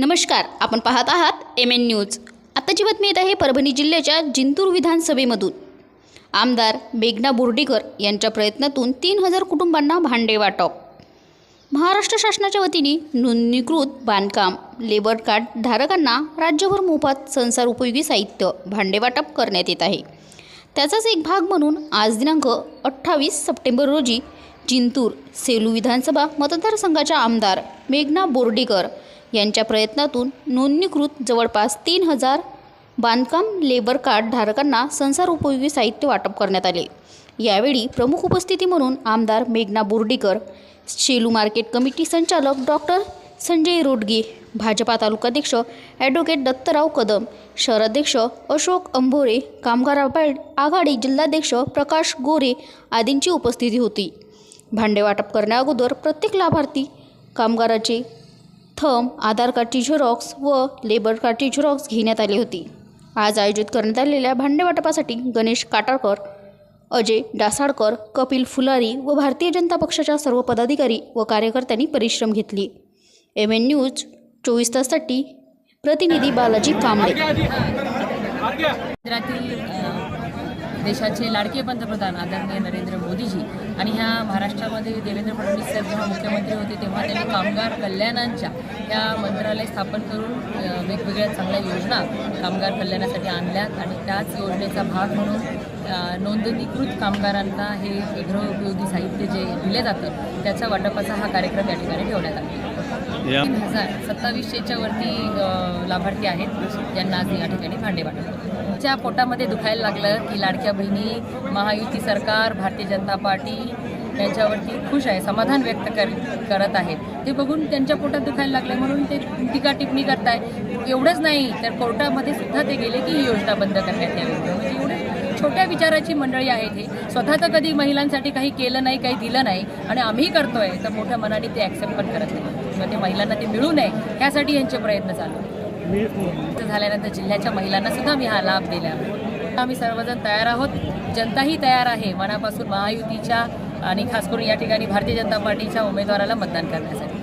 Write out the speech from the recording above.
नमस्कार आपण पाहत आहात एम एन न्यूज आत्ताची बातमी येत आहे परभणी जिल्ह्याच्या जिंतूर विधानसभेमधून. आमदार मेघना बोर्डीकर यांच्या प्रयत्नातून तीन हजार कुटुंबांना भांडे वाटप. महाराष्ट्र शासनाच्या वतीने नोंदणीकृत बांधकाम लेबर कार्ड धारकांना राज्यभर मोफत संसार उपयोगी साहित्य भांडे वाटप करण्यात येत आहे. त्याचाच एक भाग म्हणून आज दिनांक अठ्ठावीस सप्टेंबर रोजी जिंतूर सेलू विधानसभा मतदारसंघाच्या आमदार मेघना बोर्डीकर यांच्या प्रयत्नातून नोंदणीकृत जवळपास तीन हजार बांधकाम लेबर कार्ड धारकांना संसार उपयोगी साहित्य वाटप करण्यात आले. यावेळी प्रमुख उपस्थिती म्हणून आमदार मेघना बोर्डीकर शेलू मार्केट कमिटी संचालक डॉक्टर संजय रोडगे भाजपा तालुकाध्यक्ष ॲडव्होकेट दत्तराव कदम शहराध्यक्ष अशोक अंभोरे कामगार आघाडी जिल्हाध्यक्ष प्रकाश गोरे आदींची उपस्थिती होती. भांडे वाटप करण्याअगोदर प्रत्येक लाभार्थी कामगाराचे थंब आधार कार्डची झेरॉक्स व लेबर कार्डची झेरॉक्स घेण्यात आली होती. आज आयोजित करण्यात आलेल्या भांडे वाटपासाठी गणेश काटाळकर अजय डासाळकर कपिल फुलारी व भारतीय जनता पक्षाच्या सर्व पदाधिकारी व कार्यकर्त्यांनी परिश्रम घेतले. एम एन न्यूज चोवीस ताससाठी प्रतिनिधी बालाजी कांबळे. देशाचे लाडके पंतप्रधान आदरणीय नरेंद्र मोदीजी आणि ह्या महाराष्ट्रामध्ये देवेंद्र फडणवीस साहेब जेव्हा मुख्यमंत्री होते तेव्हा त्यांनी कामगार कल्याणांच्या या मंत्रालय स्थापन करून वेगवेगळ्या चांगल्या योजना कामगार कल्याणासाठी आणल्यात आणि त्याच योजनेचा भाग म्हणून नोंदणीकृत कामगारांना हे गृहउपयोगी साहित्य जे दिले जातं त्याच्या वाटपाचा हा कार्यक्रम या ठिकाणी ठेवण्यात आला. तीन हजार सत्तावीसशेच्या वरती लाभार्थी आहेत ज्यांना आज या ठिकाणी भांडे वाटप च्या पोटामध्ये दुखायला लागलं की लाडक्या बहिणी महायुती सरकार भारतीय जनता पार्टी त्यांच्यावरती खुश आहे समाधान व्यक्त कर करत आहेत. ते बघून त्यांच्या पोटात दुखायला लागलं म्हणून ते टीका टिप्पणी करताय. एवढंच नाही तर कोर्टामध्ये सुद्धा ते गेले की ही योजना बंद करण्यात यावी. म्हणजे एवढे छोट्या विचाराची मंडळी आहेत हे. स्वतःचं कधी महिलांसाठी काही केलं नाही काही दिलं नाही आणि आम्ही करतोय तर मोठ्या मनाने ते ॲक्सेप्ट पण करत नाही. किंवा ते महिलांना ते मिळू नये ह्यासाठी यांचे प्रयत्न चालू आहेत. झाल्यानंतर जिल्ह्याच्या महिलांना सुद्धा मी हा लाभ दिला. आम्ही सर्वजण तयार आहोत. जनताही तयार आहे. मनापासून महायुतीच्या आणि खास करून या ठिकाणी भारतीय जनता पार्टीच्या उमेदवाराला मतदान करण्यासाठी.